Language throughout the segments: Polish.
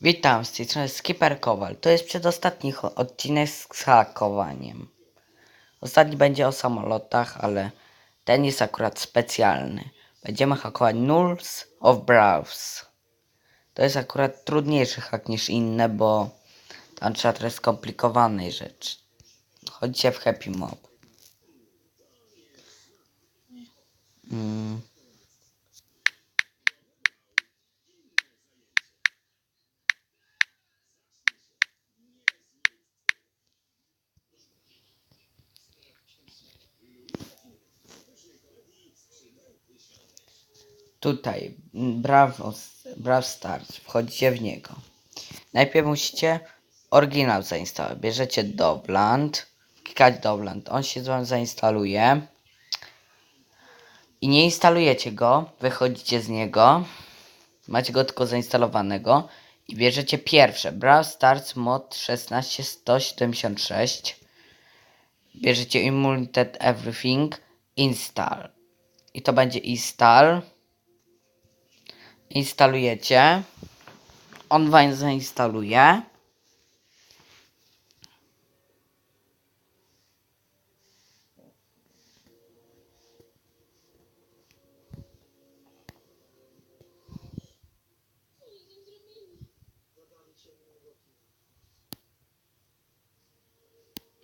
Witam, z tej strony Skipper Kowal. To jest przedostatni odcinek z hakowaniem. Ostatni będzie o samolotach, ale ten jest akurat specjalny. Będziemy hakować Nulls of Browse. To jest akurat trudniejszy hak niż inne, bo tam trzeba trochę skomplikowanej rzeczy. Chodźcie w Happy Mob. Tutaj mm, Bravo, Brawl Stars, wchodzicie w niego. Najpierw musicie oryginał zainstalować. Bierzecie Dovland, klikać Dovland, on się wam zainstaluje. I nie instalujecie go, wychodzicie z niego, macie go tylko zainstalowanego i bierzecie pierwsze Brawl Stars mod 16176. Bierzecie Immunity Everything, Install. I to będzie install instalujecie. On wam zainstaluje.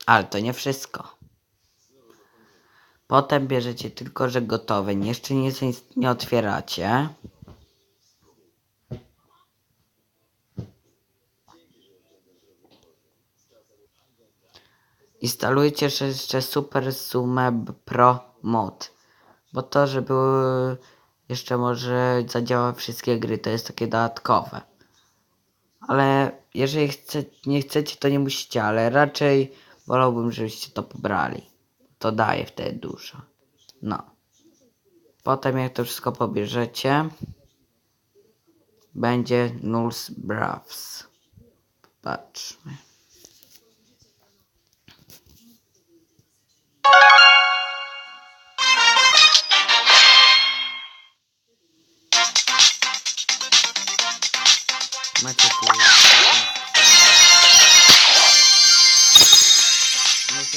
Ale to nie wszystko. Potem bierzecie tylko, że gotowe. Jeszcze nie, nie otwieracie. Instalujcie jeszcze Super Sumeb Pro Mod. Bo to, żeby jeszcze może zadziała wszystkie gry, to jest takie dodatkowe. Ale jeżeli chce, nie chcecie, to nie musicie, ale raczej wolałbym, żebyście to pobrali. To daje wtedy dużo. No. Potem jak to wszystko pobierzecie, będzie Nulls Braves. Patrzmy. Macie tu.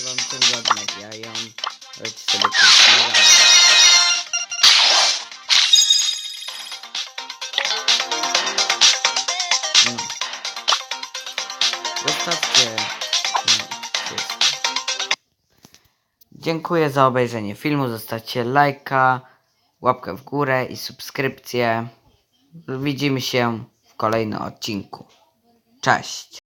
Wam sobie tu No. No. Dziękuję za obejrzenie filmu. Zostawcie lajka, łapkę w górę i subskrypcję. Widzimy się kolejnym odcinku. Cześć.